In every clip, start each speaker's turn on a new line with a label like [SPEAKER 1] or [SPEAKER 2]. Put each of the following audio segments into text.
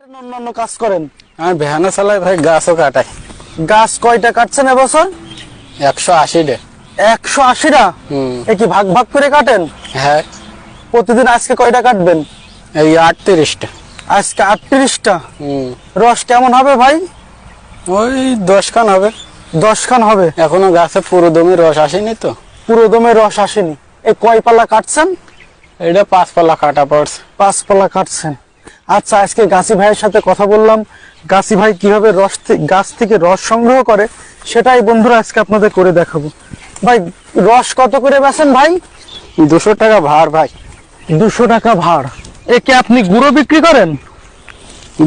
[SPEAKER 1] কাটেন অন্যান্য কাজ করেন?
[SPEAKER 2] আমি ভ্যানে চালাই ভাই গাছও কাটাই।
[SPEAKER 1] গাছ কয়টা কাটছেন এবছর?
[SPEAKER 2] একশো আশি ডে
[SPEAKER 1] একশো আশিটা এ কি ভাগ ভাগ করে কাটেন?
[SPEAKER 2] হ্যাঁ।
[SPEAKER 1] প্রতিদিন আজকে কয়টা কাটবেন?
[SPEAKER 2] এই আটত্রিশটা
[SPEAKER 1] আজকে আটত্রিশটা রস কেমন হবে ভাই?
[SPEAKER 2] ওই দশ খান হবে।
[SPEAKER 1] দশ খান হবে?
[SPEAKER 2] এখনও গাছে পুরো দমে রস আসেনি তো।
[SPEAKER 1] পুরো দমে রস আসেনি। এই কয় পাল্লা কাটছেন?
[SPEAKER 2] এটা পাঁচ পাল্লা কাটা পড়ছে।
[SPEAKER 1] পাঁচ পাল্লা কাটছেন। আচ্ছা আজকে গাছি ভাইয়ের সাথে কথা বললাম। গাছি ভাই কীভাবে রস গাছ থেকে রস সংগ্রহ করে সেটাই বন্ধুরা আজকে আপনাদের করে দেখাবো। ভাই রস কত করে বেছেন ভাই?
[SPEAKER 2] দুশো টাকা ভার ভাই।
[SPEAKER 1] দুশো টাকা ভাড় একে আপনি গুঁড়ো বিক্রি করেন?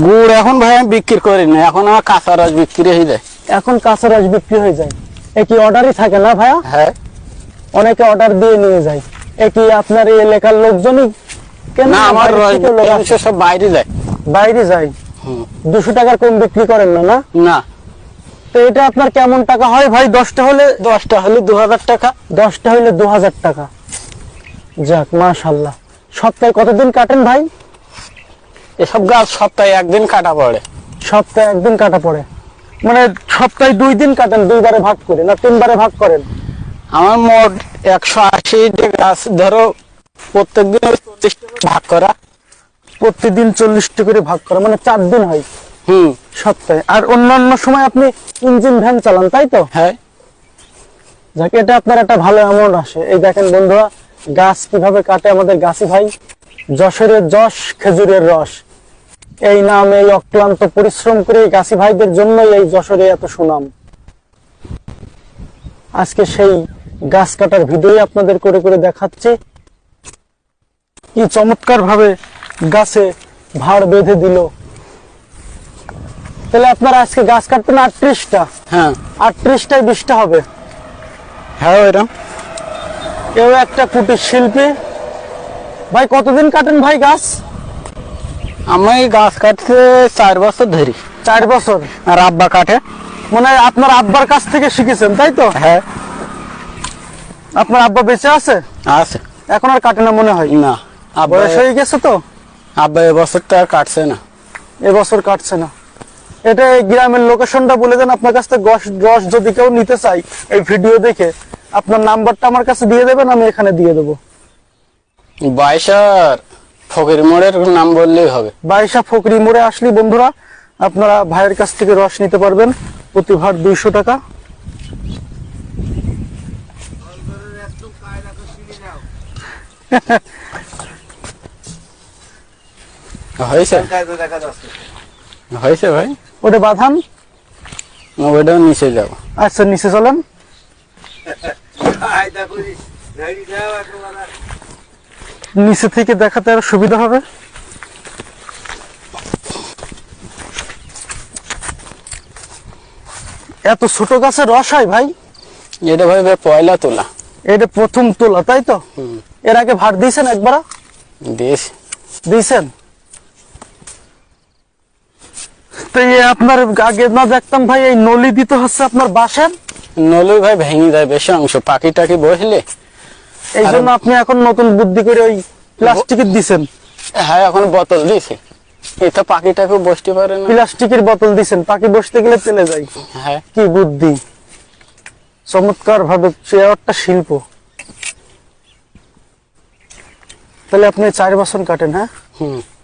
[SPEAKER 2] গুড় এখন ভাই আমি বিক্রি করি না এখন আমার কাঁচা রস বিক্রি হয়ে যায়।
[SPEAKER 1] এখন কাঁচা রস বিক্রি হয়ে যায়। এ কি অর্ডারই থাকে না ভাইয়া?
[SPEAKER 2] হ্যাঁ।
[SPEAKER 1] অনেকে অর্ডার দিয়ে নিয়ে যায়। এ কি আপনার এই এলাকার লোকজনই?
[SPEAKER 2] না আমার
[SPEAKER 1] বাইরে
[SPEAKER 2] রস
[SPEAKER 1] থেকেও লোক আসে?
[SPEAKER 2] বিক্রি সব বাইরে যায়।
[SPEAKER 1] বাইরে যায়? দুশো টাকার কম বিক্রি করেন না না?
[SPEAKER 2] না।
[SPEAKER 1] তো এটা আপনার কেমন টাকা হয় ভাই? দশটা হলে?
[SPEAKER 2] দশটা হলে দু হাজার টাকা।
[SPEAKER 1] দশটা হইলে দু হাজার টাকা। যাক মাশাল্লাহ সপ্তাহে কতদিন কাটেন ভাই?
[SPEAKER 2] এসব গাছ সপ্তাহে একদিন কাটা পড়ে।
[SPEAKER 1] সপ্তাহে একদিন কাটা পড়ে। মানে সপ্তাহে দুই দিন কাটেন দুইবারে ভাগ করে না তিনবারে ভাগ করেন?
[SPEAKER 2] আমার মোট একশো আশি গাছ ধরো প্রত্যেক দিন ভাগ করা।
[SPEAKER 1] প্রতিদিন চল্লিশটি করে ভাগ করে মানে চার দিন হয়।
[SPEAKER 2] হুম।
[SPEAKER 1] সপ্তাহে। আর অন্যান্য সময় আপনি ইঞ্জিন ভ্যান চালান তাই তো?
[SPEAKER 2] হ্যাঁ।
[SPEAKER 1] যাক এটা আপনার একটা ভালো অ্যামাউন্ট আসে। এই দেখেন বন্ধুরা গাছ কীভাবে কাটে আমাদের গাছি ভাই? যশোরের যশ খেজুরের রস। এই নাম এই অক্লান্ত পরিশ্রম করে গাছি ভাইদের জন্যই এই যশোরে এত সুনাম। আজকে সেই গাছ কাটার ভিডিও আপনাদের করে করে দেখাচ্ছে। কি চমৎকার ভাবে গাছে ভাড় বেঁধে দিল। তাহলে আপনারা আজকে গাছ কাটবেন আটত্রিশটা।
[SPEAKER 2] হ্যাঁ।
[SPEAKER 1] আটত্রিশটায় বিশটা হবে।
[SPEAKER 2] হ্যাঁ ওইরকম
[SPEAKER 1] কেউ একটা কুটির শিল্পী। ভাই কতদিন কাটেন ভাই গাছ?
[SPEAKER 2] আমি গাছ কাটতে চার বছর ধরি।
[SPEAKER 1] চার বছর?
[SPEAKER 2] আর আব্বা কাটে।
[SPEAKER 1] মানে আপনার আব্বার কাছ থেকে শিখেছেন তাই তো?
[SPEAKER 2] হ্যাঁ।
[SPEAKER 1] আপনার আব্বা বেঁচে আছে?
[SPEAKER 2] আছে।
[SPEAKER 1] এখন আর কাটে না মনে হয়?
[SPEAKER 2] না।
[SPEAKER 1] বয়স হয়ে গেছে তো?
[SPEAKER 2] আব্বা এবছর তো আর কাটছে না।
[SPEAKER 1] এবছর কাটছে না। এটা এই গ্রামের লোকেশনটা বলে দেন আপনার কাছ থেকে রস রস যদি কেউ নিতে চাই এই ভিডিও দেখে আপনার নাম্বারটা আমার কাছে দিয়ে দেবেন আমি এখানে দিয়ে দেবো।
[SPEAKER 2] বাইশার ফকির মোড়ের নাম বললেই হবে।
[SPEAKER 1] বাইশা ফকরি মোড়ে আসলে বন্ধুরা আপনারা ভাইয়ের কাছ থেকে রস নিতে পারবেন প্রতি ভার দুইশো টাকা।
[SPEAKER 2] হয়েছে। হয়েছে ভাই।
[SPEAKER 1] ওটা বাঁধান?
[SPEAKER 2] ওইটাও নিচে যাব
[SPEAKER 1] আচ্ছা নিচে চলেন। নিচে থেকে দেখাতে আরও সুবিধা হবে? এত ছোট গাছে রস হয় ভাই।
[SPEAKER 2] এটা ভাই ভাই পয়লা তোলা।
[SPEAKER 1] এটা প্রথম তোলা তাই তো? এর আগে ভার দিয়েছেন একবার দিয়েছেন? তো এই আপনার আগে না দেখতাম ভাই এই নলি দিতে হচ্ছে আপনার বাসার
[SPEAKER 2] নলুই ভাই ভেঙে যায় বেশি অংশ। পাখি টাকি বসলে
[SPEAKER 1] এই জন্য আপনি এখন নতুন বুদ্ধি করে ওই প্লাস্টিকের দিছেন।
[SPEAKER 2] হ্যাঁ এখন বোতল দিয়েছে এটা পাখিটাকে বসতে পারে না।
[SPEAKER 1] প্লাস্টিকের বোতল দিছেন পাখি বসতে গেলে চলে যায়।
[SPEAKER 2] হ্যাঁ।
[SPEAKER 1] কি বুদ্ধি। চমৎকার ভাবে চেয়ারটা শিল্প। তাহলে আপনি চার বছর কাটেন হ্যাঁ?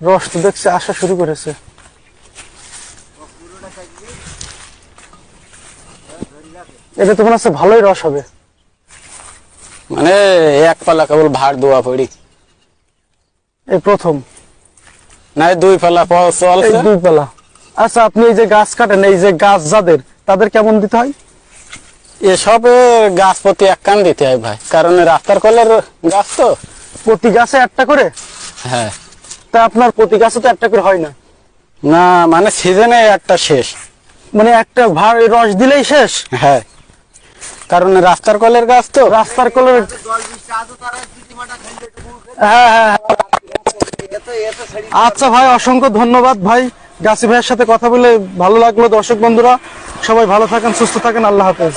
[SPEAKER 1] রস তো দেখছি আসা শুরু করেছে। এটা তো মনে হচ্ছে ভালোই রস হবে।
[SPEAKER 2] মানে এক পালা কেবল ভার দোয়া পড়ি।
[SPEAKER 1] এই প্রথম।
[SPEAKER 2] না দুই পালা চলছে
[SPEAKER 1] দুই পালা আচ্ছা আপনি এই যে গাছ কাটেন এই যে গাছ যাদের তাদের কেমন দিতে হয়?
[SPEAKER 2] এসব গাছ প্রতি এক কান দিতে হয় ভাই কারণ রাস্তার কলের গাছ তো।
[SPEAKER 1] প্রতি গাছে একটা করে?
[SPEAKER 2] হ্যাঁ।
[SPEAKER 1] তা আপনার প্রতি গাছে তো একটা করে হয় না।
[SPEAKER 2] না মানে সিজনে একটা শেষ।
[SPEAKER 1] মানে একটা ভার রস দিলেই শেষ?
[SPEAKER 2] হ্যাঁ। কারণ রাস্তার কলের গাছ তো।
[SPEAKER 1] রাস্তার কলের হ্যাঁ হ্যাঁ হ্যাঁ। আচ্ছা ভাই অসংখ্য ধন্যবাদ ভাই। গাছি ভাইয়ের সাথে কথা বলে ভালো লাগল দর্শক বন্ধুরা। সবাই ভালো থাকেন সুস্থ থাকেন আল্লাহ হাফেজ।